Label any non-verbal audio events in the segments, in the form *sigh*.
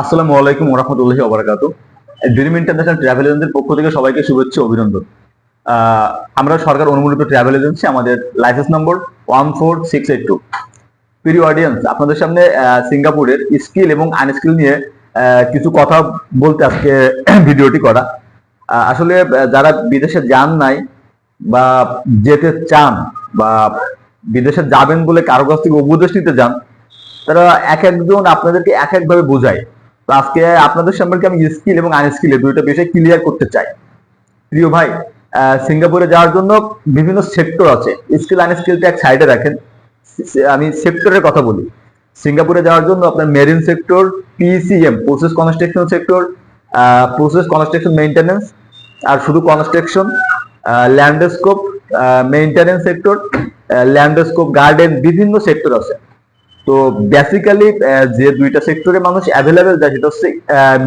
আসসালামু আলাইকুম ওরহামতুল্লাহি ওবরাকাত ড্রিম ইন্টারন্যাশনাল ট্রাভেল এজেন্সির পক্ষ থেকে সবাইকে শুভেচ্ছা অভিনন্দন। আমরা সরকার অনুমোদিত ট্রাভেল এজেন্সি আমাদের licence number one four six eight two প্রিয় অডিয়েন্স আপনাদের সামনে সিঙ্গাপুরের স্কিল এবং আনস্কিল নিয়ে কিছু কথা বলতে আজকে *clears throat* ভিডিওটি করা। আসলে যারা বিদেশে যান নাই বা যেতে চান বা বিদেশে যাবেন বলে কারও কাছ থেকে উপদেশ নিতে যান, তারা এক একজন আপনাদেরকে এক একভাবে বোঝায়। তো আজকে আপনাদের সম্পর্কে আমি স্কিল এবং আনস্কিলে দুইটা বিষয় ক্লিয়ার করতে চাই। প্রিয় ভাই সিঙ্গাপুরে যাওয়ার জন্য বিভিন্ন সেক্টর আছে। স্কিল আনস্কিলটা এক সাইডে রাখেন। আমি সেক্টরের কথা বলি। সিঙ্গাপুরে যাওয়ার জন্য আপনার marine sector PCM process construction sector process construction maintenance আর শুধু construction landscape maintenance sector landscape garden বিভিন্ন সেক্টর আছে। তো বেসিক্যালি যে দুইটা সেক্টরে মানুষ অ্যাভেলেবেল যায়, সেটা হচ্ছে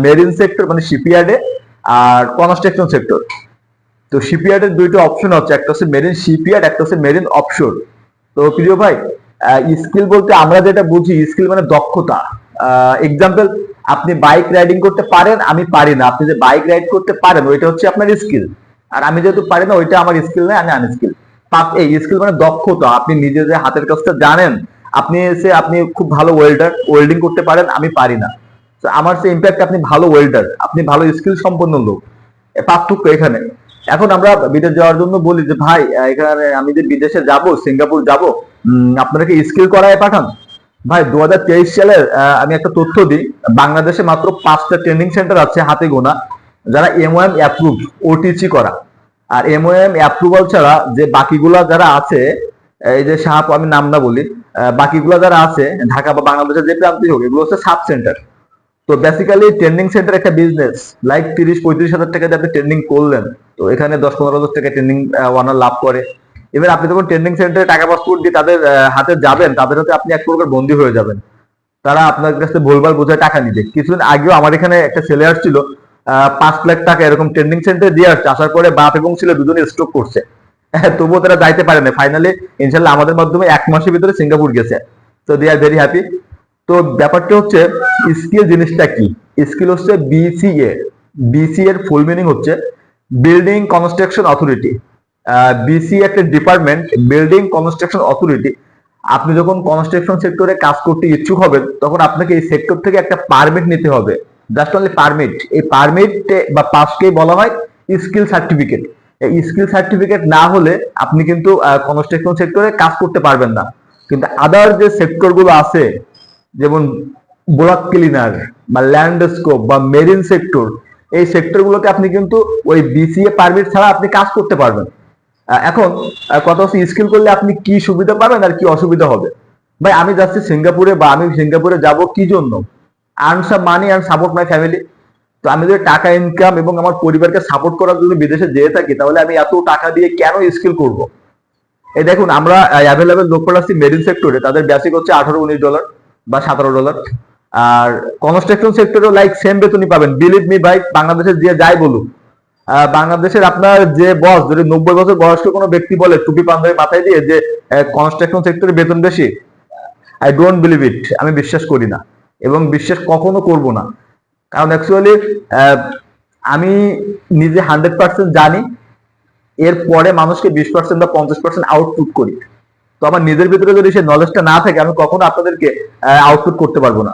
মেরিন সেক্টর মানে শিপইয়ার্ডে আর কনস্ট্রাকশন সেক্টর তো শিপইয়ার্ডের দুইটা অপশন হচ্ছে একটা হচ্ছে মেরিন শিপইয়ার্ড একটা হচ্ছে মেরিন অফশোর তো প্রিয় ভাই স্কিল বলতে আমরা যেটা বুঝি স্কিল মানে দক্ষতা। এক্সাম্পল আপনি বাইক রাইডিং করতে পারেন, আমি পারি না। আপনি যে বাইক রাইড করতে পারেন, ওইটা হচ্ছে আপনার স্কিল আর আমি যেহেতু পারি না, ওইটা আমার স্কিল নয়, আমি আনস্কিল এই স্কিল মানে দক্ষতা। আপনি নিজে যে হাতের কাজটা জানেন আপনি এসে আপনি খুব ভালো ওয়েল্ডার ওয়েল্ডিং করতে পারেন, আমি পারি না। তো আমার সে ইম্প্যাক্ট আপনি ভালো ওয়েল্ডার আপনি ভালো স্কিল সম্পন্ন লোক। পার্থক্য এখানে। এখন আমরা বিদেশ যাওয়ার জন্য বলি যে, ভাই এখানে আমি যে বিদেশে যাব, সিঙ্গাপুর যাব আপনারা কি স্কিল করায় পাঠান। ভাই দুই হাজার তেইশ সালের আমি একটা তথ্য দিই। বাংলাদেশে মাত্র পাঁচটা ট্রেনিং সেন্টার আছে হাতে গোনা, যারা এমওএম অ্যাপ্রুভ ওটিসি করা। আর এমওএম অ্যাপ্রুভাল ছাড়া যে বাকিগুলা যারা আছে, এই যে সাহাপ আমি নাম না বলি বাকিগুলা যারা আছে, ঢাকা বা বাংলাদেশের যে প্রান্তিক হোক, এগুলো হচ্ছে সাব সেন্টার তো বেসিক্যালি ট্রেন্ডিং সেন্টার একটা বিজনেস লাইক তিরিশ, পঁয়ত্রিশ হাজার টাকা দিয়ে আপনি ট্রেন্ডিং করলেন, তো এখানে দশ, পনেরো হাজার টাকা ট্রেন্ডিং ওয়ানার লাভ করে। এবার আপনি যখন ট্রেন্ডিং সেন্টারে টাকা পাসপোর্ট দিয়ে তাদের হাতে যাবেন, তাদের হাতে আপনি এক প্রকার বন্দী হয়ে যাবেন। তারা আপনার কাছে ভুলভাল বোঝায় টাকা নিবে। কিছুদিন আগেও আমার এখানে একটা ছেলে আসছিল পাঁচ লাখ টাকা এরকম ট্রেন্ডিং সেন্টারে দিয়ে আসছে। আসার পরে বাপ এবং ছেলে দুজনে স্ট্রোক করছে। *laughs* তবুও তারা যাইতে পারে না ফাইনালি ইনশাল্লাহ আমাদের মাধ্যমে এক মাসের ভিতরে সিঙ্গাপুর গেছে। তো দে আর ভেরি হ্যাপি তো ব্যাপারটা হচ্ছে স্কিল জিনিসটা কি? স্কিল হচ্ছে বিসিএ বিসি এর ফুল মিনিং হচ্ছে বিল্ডিং কনস্ট্রাকশন অথরিটি বিসি একটা ডিপার্টমেন্ট বিল্ডিং কনস্ট্রাকশন অথরিটি আপনি যখন কনস্ট্রাকশন সেক্টরে কাজ করতে ইচ্ছুক হবেন, তখন আপনাকে এই সেক্টর থেকে একটা পারমিট নিতে হবে। জাস্ট অনলি পারমিট এই পারমিট বা পাসকেই বলা হয় স্কিল সার্টিফিকেট স্কিল সার্টিফিকেট না হলে আপনি কিন্তু কনস্ট্রাকশন সেক্টরে কাজ করতে পারবেন না। কিন্তু আদার যে সেক্টরগুলো আছে, যেমন ব্লক ক্লিনার বা ল্যান্ডস্কোপ বা মেরিন সেক্টর এই সেক্টর গুলোতে আপনি কিন্তু ওই বিসিএ পারমিট ছাড়া আপনি কাজ করতে পারবেন। এখন কথা হচ্ছে স্কিল করলে আপনি কি সুবিধা পাবেন আর কি অসুবিধা হবে? ভাই, আমি যাচ্ছি সিঙ্গাপুরে বা আমি সিঙ্গাপুরে যাব কি জন্য? Earn some money and support my family তো আমি যদি টাকা ইনকাম এবং আমার পরিবারকে সাপোর্ট করার জন্য বিদেশে যেয়ে থাকি তাহলে আমি এত টাকা দিয়ে কেন স্কিল করব? এই দেখুন আমরা অ্যাভেলেবেল লোক পাঠাচ্ছি মেরিন সেক্টরে তাদের বেসিক হচ্ছে আঠারো উনিশ ডলার বা সতেরো ডলার আর কনস্ট্রাকশন সেক্টরেও লাইক সেম বেতনই পাবেন। বিলিভ মি ভাই বাংলাদেশে যে যাই আহ, বাংলাদেশের আপনার যে বস যদি নব্বই বছর বয়স্ক কোনো ব্যক্তি বলে টুপি পাঞ্জাবি মাথায় দিয়ে যে কনস্ট্রাকশন সেক্টরে বেতন বেশি আই ডোন্ট বিলিভ ইট আমি বিশ্বাস করি না। এবং বিশ্বাস কখনো করব না। কারণ অ্যাকচুয়ালি আমি নিজে হান্ড্রেড পার্সেন্ট জানি, এরপরে মানুষকে বিশ পার্সেন্ট বা পঞ্চাশ পার্সেন্ট আউটপুট করি। তো আমার নিজের ভিতরে যদি সেই নলেজটা না থাকে, আমি কখনো আপনাদেরকে আউটপুট করতে পারব না।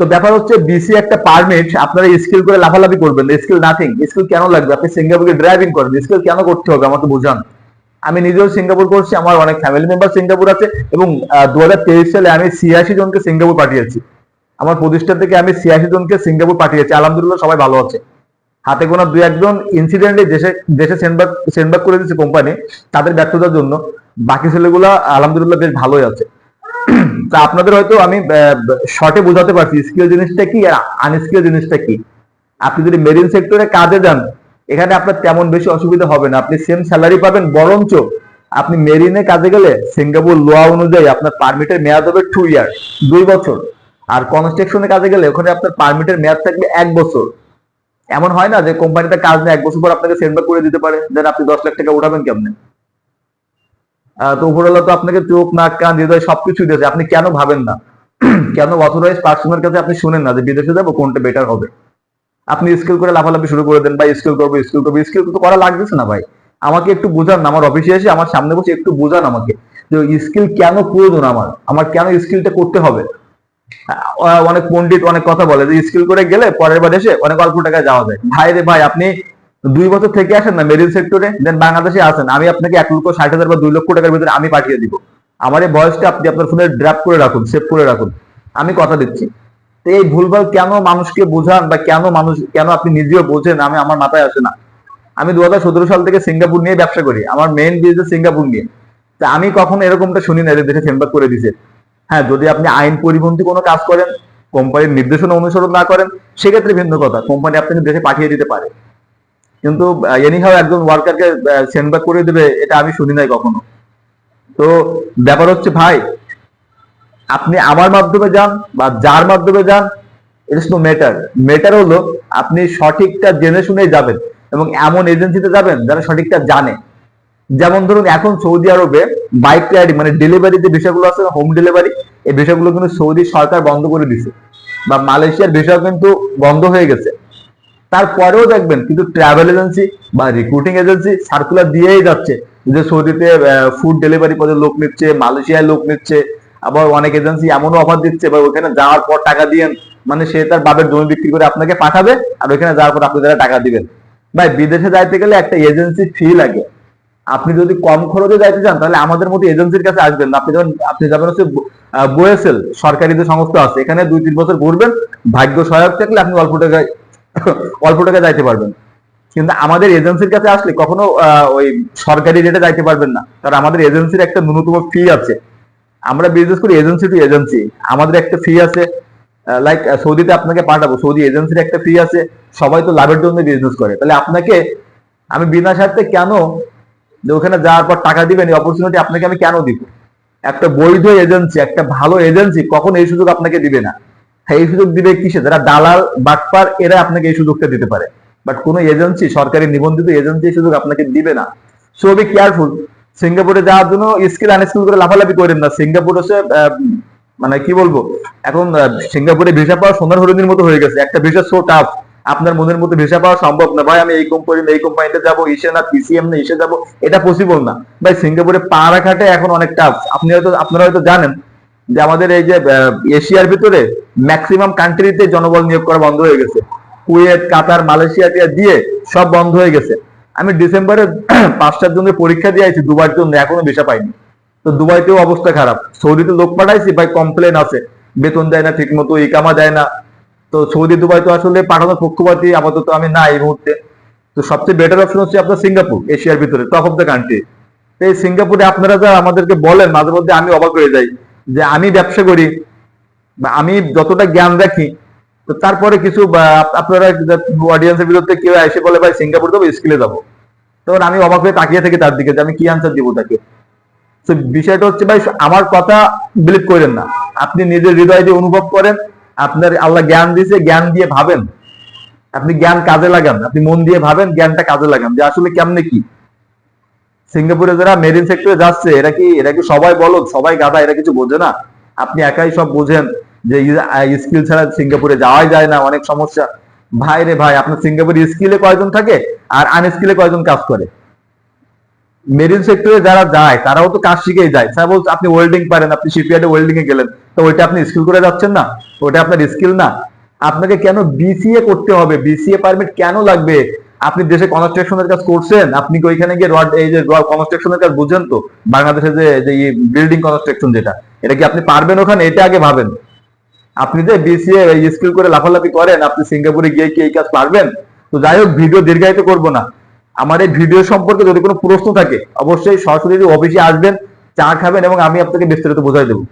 তো ব্যাপার হচ্ছে বিসি একটা পারমিট আপনারা স্কিল করে লাফালাফি করবেন স্কিল নাথিং স্কিল কেন লাগবে? আপনি সিঙ্গাপুরে ড্রাইভিং করেন স্কিল কেন করতে হবে? আমাকে বোঝান। আমি নিজেও সিঙ্গাপুর করছি, আমার অনেক ফ্যামিলি মেম্বার সিঙ্গাপুর আছে, এবং দু হাজার তেইশ সালে আমি ছিয়াশি জনকে সিঙ্গাপুর পাঠিয়েছি। আমার প্রতিষ্ঠান থেকে আমি ছিয়াশি জনকে সিঙ্গাপুর পাঠিয়েছি। আলহামদুলিল্লাহ সবাই ভালো আছে। হাতে গোনা দুই একজন ইনসিডেন্টে দেশে দেশে সেন্ডব্যাক সেন্ডব্যাক করে দিচ্ছে কোম্পানি তাদের ব্যর্থতার জন্য। বাকি ছেলেগুলা আলহামদুলিল্লাহ বেশ ভালোই আছে। *clears throat* তা আপনাদের হয়তো আমি শর্টে বোঝাতে পারছি স্কিল জিনিসটা কি আর আনস্কিল জিনিসটা কি? আপনি যদি মেরিন সেক্টরে কাজে যান, এখানে আপনার তেমন বেশি অসুবিধা হবে না। আপনি সেম স্যালারি পাবেন, বরঞ্চ আপনি মেরিনে কাজে গেলে সিঙ্গাপুর লোয়া অনুযায়ী আপনার পারমিটের মেয়াদ হবে টু ইয়ার দুই বছর। আর কনস্ট্রাকশনে কাজে গেলে ওখানে আপনার পারমিটের মেয়াদ থাকবে এক বছর। এমন হয় না যে কোম্পানিতে কাজ নেই, এক বছর পর আপনাকে সেন্ড করে দিতে পারে। দেন আপনি দশ লাখ টাকা উঠাবেন কেমনে? তো উপরওয়ালা তো আপনাকে চোখ, নাক, কান, হৃদয় সবকিছু দিয়েছে। আপনি কেন ভাবেন না? *clears throat* কেন অথরাইজ পার্সনের কাছে আপনি শুনেন না যে বিদেশে যাব, কোনটা বেটার হবে? আপনি স্কিল করে লাফালাফি শুরু করে দেন, ভাই স্কিল করব স্কিল করব। স্কিল তো করা লাগতেছে না, ভাই। আমাকে একটু বোঝান আমার অফিসে এসে আমার সামনে বসে একটু বোঝান আমাকে। যে স্কিল কেন প্রয়োজন আমার? আমার কেন স্কিলটা করতে হবে? অনেক পণ্ডিত অনেক কথা বলে যে স্কিল করে গেলে পরের বার এসে অনেক অল্প টাকায় যাওয়া যায়। ভাই রে ভাই, আপনি দুই বছর থেকে আসেন না মেরিন সেক্টরে দেন বাংলাদেশে আসেন। আমি আপনাকে এক লক্ষ ষাট হাজার বা দুই লক্ষ টাকার ভিতরে আমি পাঠিয়ে দিব। আমার এই বয়সটা আপনি আপনার ফোনে ড্রাফট করে রাখুন সেভ করে রাখুন। আমি কথা দিচ্ছি। তো এই ভুলভাল কেন মানুষকে বোঝান বা কেন মানুষ, কেন আপনি নিজেও বোঝেন আমি আমার মাথায় আসে না। আমি দু হাজার সতেরো সাল থেকে সিঙ্গাপুর নিয়ে ব্যবসা করি। আমার মেইন বিজনেস সিঙ্গাপুর নিয়ে। তা আমি কখনো এরকমটা শুনি না যে দেশে ফেমবাক করে দিছে। হ্যাঁ যদি আপনি আইন পরিপন্থী কোনো কাজ করেন, কোম্পানির নির্দেশনা অনুসরণ না করেন, সেক্ষেত্রে ভিন্ন কথা। কোম্পানি আপনাকে দেশে পাঠিয়ে দিতে পারে। কিন্তু এনিহাও একজন ওয়ার্কারকে সেন্ডব্যাক করে দেবে, এটা আমি শুনি নাই কখনো। তো, ব্যাপার হচ্ছে ভাই, আপনি আমার মাধ্যমে যান বা যার মাধ্যমে যান ইটস নো ম্যাটার ম্যাটার হলো, আপনি সঠিকটা জেনে শুনে যাবেন এবং এমন এজেন্সিতে যাবেন যারা সঠিকটা জানে। যেমন ধরুন এখন সৌদি আরবে বাইক রাইডিং মানে ডেলিভারি যে বিষয়গুলো আছে হোম ডেলিভারি এই বিষয়গুলো কিন্তু সৌদি সরকার বন্ধ করে দিছে। বা মালয়েশিয়ার বিষয় কিন্তু বন্ধ হয়ে গেছে। তারপরেও দেখবেন কিন্তু ট্রাভেল এজেন্সি বা রিক্রুটিং এজেন্সি সার্কুলার দিয়েই যাচ্ছে যে সৌদিতে ফুড ডেলিভারি পদে লোক নিচ্ছে, মালয়েশিয়ায় লোক নিচ্ছে, আবার অনেক এজেন্সি এমনও অফার দিচ্ছে, বা ওখানে যাওয়ার পর টাকা দিয়ে মানে সে তার বাপের জমি বিক্রি করে আপনাকে পাঠাবে, আর ওখানে যাওয়ার পর আপনি তারা টাকা দিবেন। ভাই, বিদেশে যাইতে গেলে একটা এজেন্সি ফি লাগে। আপনি যদি কম খরচে যাইতে চান, তাহলে আমাদের মতো এজেন্সির কাছে আসবেন আপনি যখন, আপনি যাবেন হচ্ছে বোয়েসেল সরকারি যে সংস্থা আছে, এখানে দুই তিন বছর ঘুরবেন ভাগ্য সহায়ক থাকলে আপনি অল্প টাকায় *laughs* অল্প টাকায় যাইতে পারবেন। কিন্তু আমাদের এজেন্সির কাছে আসলে কখনো ওই সরকারি রেটে যাইতে পারবেন না। কারণ আমাদের এজেন্সির একটা ন্যূনতম ফি আছে। আমরা বিজনেস করি এজেন্সি টু এজেন্সি আমাদের একটা ফি আছে লাইক সৌদিতে আপনাকে পাঠাবো। সৌদি এজেন্সির একটা ফি আছে। সবাই তো লাভের জন্য বিজনেস করে। তাহলে আপনাকে, আমি বিনা স্বার্থে কেন যে ওখানে যাওয়ার পর টাকা দিবেন এই অপরচুনিটি আপনাকে আমি কেন দিব? একটা বৈধ এজেন্সি একটা ভালো এজেন্সি কখন এই সুযোগ আপনাকে দিবে না। হ্যাঁ, এই সুযোগ দিবে কিসে? যারা দালাল বাটপার এরা আপনাকে এই সুযোগটা দিতে পারে। বাট কোনো এজেন্সি সরকারি নিবন্ধিত এজেন্সি এই সুযোগ আপনাকে দিবে না। সো বি কেয়ারফুল সিঙ্গাপুরে যাওয়ার জন্য স্কিল আনস্কিল করে লাফালাফি করেন না। সিঙ্গাপুর হচ্ছে মানে কি বলব? এখন সিঙ্গাপুরে ভিসা পাওয়া সোনার হরিণের মতো হয়ে গেছে। একটা ভিসা সো টাফ আপনার মনের মতো ভিসা পাওয়া সম্ভব না। ভাই, আমি এই কোম্পানি এই কোম্পানিতে যাব ইসে না পিসিএম না ইসে যাব, এটা পসিবল না। ভাই, সিঙ্গাপুরে পা রাখাটা এখন অনেক টাফ আপনি হয়তো, আপনারা হয়তো জানেন যে আমাদের এই যে এশিয়ার ভিতরে ম্যাক্সিমাম কান্ট্রিতে জনবল নিয়োগ করা বন্ধ হয়ে গেছে। কুয়েত, কাতার, মালয়েশিয়া দিয়ে সব বন্ধ হয়ে গেছে। আমি ডিসেম্বরে *clears throat* পাঁচটার জন্য পরীক্ষা দিয়ে আইছি দুবার জন্য, এখনও ভিসা পাইনি। তো দুবাইতেও অবস্থা খারাপ। সৌদিতে লোক পাঠাইছি, ভাই কমপ্লেন আছে। বেতন দেয় না ঠিক মতো ইকামা দেয় না। তো সৌদি দুবাই তো আসলে পাঠানোর পক্ষপাতী, আপাতত আমি না এই মুহূর্তে। তো সবচেয়ে বেটার অপশন হচ্ছে আপনার সিঙ্গাপুর, এশিয়ার ভিতরে টপ অফ দ্য কান্ট্রি এই সিঙ্গাপুরে আপনারা যা আমাদেরকে বলেন, মাঝে মধ্যে আমি অবাক হয়ে যাই যে আমি ব্যবসা করি বা আমি যতটা জ্ঞান রাখি, তো তারপরে কিছু আপনারা অডিয়েন্সের বিরুদ্ধে কেউ এসে বলে, ভাই, সিঙ্গাপুর যাব, স্কিলে যাব। তখন আমি অবাক হয়ে তাকিয়ে থাকি তার দিকে যে আমি কি আনসার দিব তাকে। তো বিষয়টা হচ্ছে, ভাই, আমার কথা বিলিভ করেন না। আপনি নিজের হৃদয় দিয়ে অনুভব করেন আপনার আল্লাহ জ্ঞান দিয়েছে, জ্ঞান দিয়ে ভাবেন। আপনি জ্ঞান কাজে লাগান, আপনি মন দিয়ে ভাবেন, জ্ঞানটা কাজে লাগান। যে আসলে কেমনে কি? সিঙ্গাপুরে যারা মেরিন সেক্টরে যাচ্ছে, এরা কি এরা কি সবাই বলো সবাই গাদা এরা কিছু বোঝে না? আপনি একাই সব বোঝেন যে স্কিল ছাড়া সিঙ্গাপুরে যাওয়াই যায় না, অনেক সমস্যা। ভাই রে ভাই, আপনার সিঙ্গাপুরে স্কিলে কয়জন থাকে আর আনস্কিলে কয়জন কাজ করে? মেরিন সেক্টরে যারা যায়, তারাও তো কাজ শিখেই যায়। সাপোজ আপনি ওয়েল্ডিং পারেন, আপনি শিপইয়ার্ডে ওয়েল্ডিং এ গেলেন তো ওইটা আপনি স্কিল করে যাচ্ছেন না ওটা আপনার স্কিল না। আপনাকে কেন বিসিএ করতে হবে? বিসিএ পারমিট কেন লাগবে? আপনি দেশে কনস্ট্রাকশনের কাজ করছেন, আপনি ওইখানে গিয়ে রড এই যে কনস্ট্রাকশনের কাজ বুঝেন তো? বাংলাদেশে যে যে বিল্ডিং কনস্ট্রাকশন যেটা, এটা কি আপনি পারবেন ওখানে? এটা আগে ভাবেন। আপনি যে বিসিএ স্কিল করে লাফালাফি করেন, আপনি সিঙ্গাপুরে গিয়ে কি এই কাজ পারবেন? তো যাই হোক, ভিডিও দীর্ঘায়িত করব না। আমার এই ভিডিও সম্পর্কে যদি কোনো প্রশ্ন থাকে, অবশ্যই সরাসরি অফিসে আসবেন, চা খাবেন এবং আমি আপনাকে বিস্তারিত বোঝাই দেবো।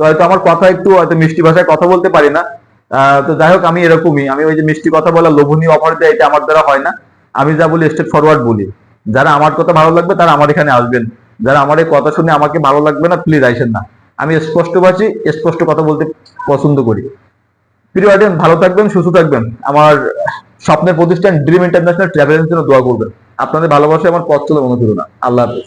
তো হয়তো আমার কথা একটু হয়তো মিষ্টি ভাষায় কথা বলতে পারি না। তো যাই হোক, আমি এরকমই। আমি ওই যে মিষ্টি কথা বলা লোভনীয় অফার দেয় এটা আমার দ্বারা হয় না। আমি যা বলি স্টেট ফরওয়ার্ড বলি। যারা আমার কথা ভালো লাগবে, তারা আমার এখানে আসবেন। যারা আমার এই কথা শুনে আমাকে ভালো লাগবে না প্লিজ আইসেন না। আমি স্পষ্টভাষী স্পষ্ট কথা বলতে পছন্দ করি। প্রিয় অডিয়েন্স ভালো থাকবেন, সুস্থ থাকবেন। আমার স্বপ্নের প্রতিষ্ঠান ড্রিম ইন্টারন্যাশনাল ট্রাভেলের জন্য দোয়া করবেন। আপনাদের ভালোবাসা আমার পথ চলে মনে করুন আল্লাহ হাফেজ।